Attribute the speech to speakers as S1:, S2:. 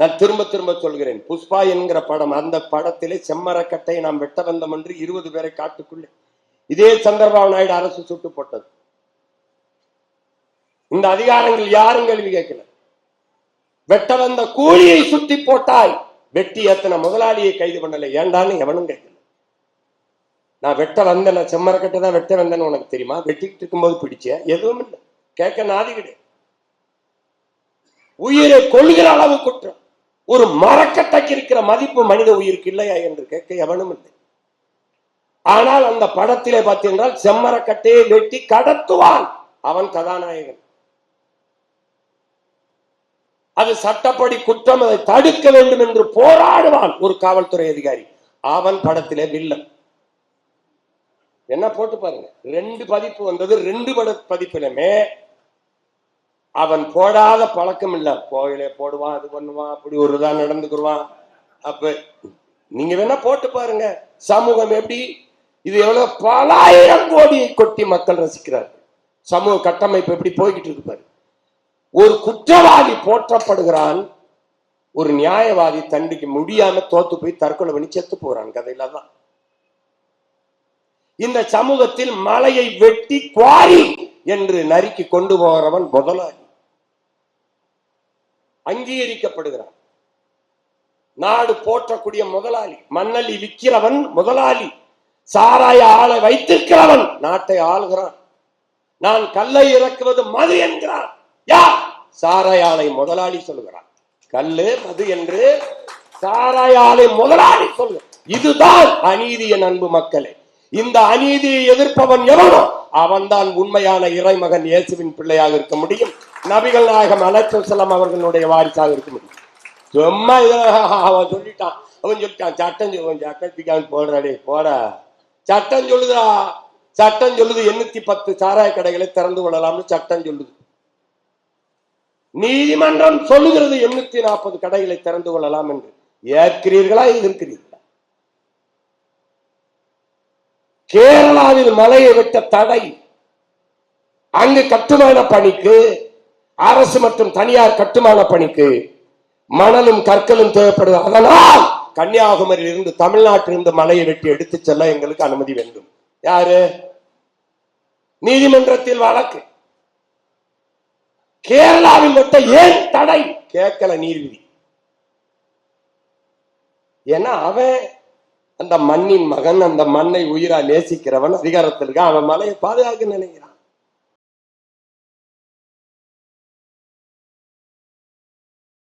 S1: நான் திரும்ப திரும்ப சொல்கிறேன். புஷ்பா என்கிற படம் அந்த படத்திலே செம்மரக்கட்டை நாம் வெட்ட வந்தோம் என்று இருபது பேரை காட்டுக்குள்ளே. இதே சந்திரபாபு நாயுடு அரசு சுட்டு போட்டது. இந்த அதிகாரங்கள் யாரும் கேள்வி கேட்கல. வெட்ட வந்த கூலியை சுட்டி போட்டாய். வெட்டி எத்தனை முதலாளியை கைது பண்ணல. ஏண்டான்னு எவனும் கேட்கல. நான் வெட்ட வந்தேன். செம்மரக்கட்டை தான் வெட்ட வந்தேன்னு உனக்கு தெரியுமா? வெட்டிக்கிட்டு இருக்கும்போது பிடிச்சேன் எதுவும் இல்லை. கேட்க நாதி கிடையாது உயிரை கொள்கிற அளவு குற்றம். ஒரு மரக்கட்டைக்கு இருக்கிற மதிப்பு மனித உயிருக்கு இல்லையா என்று கேட்க எவனும் இல்லை. ஆனால் அந்த படத்திலே பார்த்தீங்கன்றால் செம்மரக்கட்டையை வெட்டி கடத்துவான் அவன் கதாநாயகன். அது சட்டப்படி குற்றம் அதை தடுக்க வேண்டும் என்று போராடுவான் ஒரு காவல்துறை அதிகாரி. அவன் படத்திலே வில்லன். என்ன போட்டு பாருங்க. ரெண்டு பதிப்பு வந்தது ரெண்டு பட பதிப்பிலுமே அவன் போடாத பழக்கம் இல்ல. கோயிலே போடுவான் அது பண்ணுவான் அப்படி ஒரு இதா நடந்துக்குருவான். அப்ப நீங்க வேணா போட்டு பாருங்க. சமூகம் எப்படி? இது எவ்வளவு பலாயிரம் கோடியை கொட்டி மக்கள் ரசிக்கிறார்கள். சமூக கட்டமைப்பு எப்படி போய்கிட்டு இருப்பாரு ஒரு குற்றவாளி போற்றப்படுகிறான். ஒரு நியாயவாதி தண்டிக்கு முடியாம தோத்து போய் தற்கொலை பண்ணி செத்து போறான். கதையில தான் இந்த சமூகத்தில் மலையை வெட்டி குவாரி. என்று நறுக்கி கொண்டு போகிறவன் முதலாளி அங்கீகரிக்கப்படுகிறான். நாடு போற்றக்கூடிய முதலாளி மண்ணலி விற்கிறவன் முதலாளி சாராய ஆளை வைத்திருக்கிறவன் நாட்டை ஆளுகிறான். நான் கல்லை இறக்குவது மது என்கிறான். யார்? சாராய ஆலை முதலாளி சொல்லுகிறான். கல்லு மது என்று சாராய ஆலை முதலாளி சொல்லு இதுதான் அநீதிய அன்பு மக்களே. இந்த அநீதியை எதிர்ப்பவன் எவனோ அவன்தான் உண்மையான இறைமகன் இயேசுவின் பிள்ளையாக இருக்க முடியும். நபிகள் நாயகம் அலைச்சலம் அவர்களுடைய வாரிசாக இருக்க முடியும். சும்மா அவன் சொல்லிட்டான். அவன் சொல்லிட்டான் சட்டம் சொல்லுவன் சட்டத்துக்கு அவன் போடுறாடே போட. சட்டம் சொல்லுதா சட்டம் சொல்லுது எண்ணூத்தி பத்து சாராய கடைகளை திறந்து கொள்ளலாம்னு சட்டம் சொல்லுது. நீதிமன்றம் சொல்லுகிறது எண்ணூத்தி நாற்பது கடைகளை திறந்து கொள்ளலாம் என்று. ஏற்கிறீர்களா எதிர்க்கிறீர்கள்? கேரளாவில் மலையை வெட்ட தடை. அங்கு கட்டுமான பணிக்கு அரசு மற்றும் தனியார் கட்டுமான பணிக்கு மணலும் கற்களும் தேவைப்படுது. அதனால் கன்னியாகுமரியில் இருந்து தமிழ்நாட்டிலிருந்து மலையை வெட்டி எடுத்து செல்ல எங்களுக்கு அனுமதி வேண்டும். யாரு? நீதிமன்றத்தில் வழக்கு. கேரளாவில் மட்டும் ஏன் தடை? கேட்கல நீதிபதி. ஏன்னா அவன் அந்த மண்ணின் மகன் அந்த மண்ணை உயிரா நேசிக்கிறவன் அதிகாரத்தில் இருக்கான் அவன் மலையை பாதுகாக்க நினைக்கிறான்.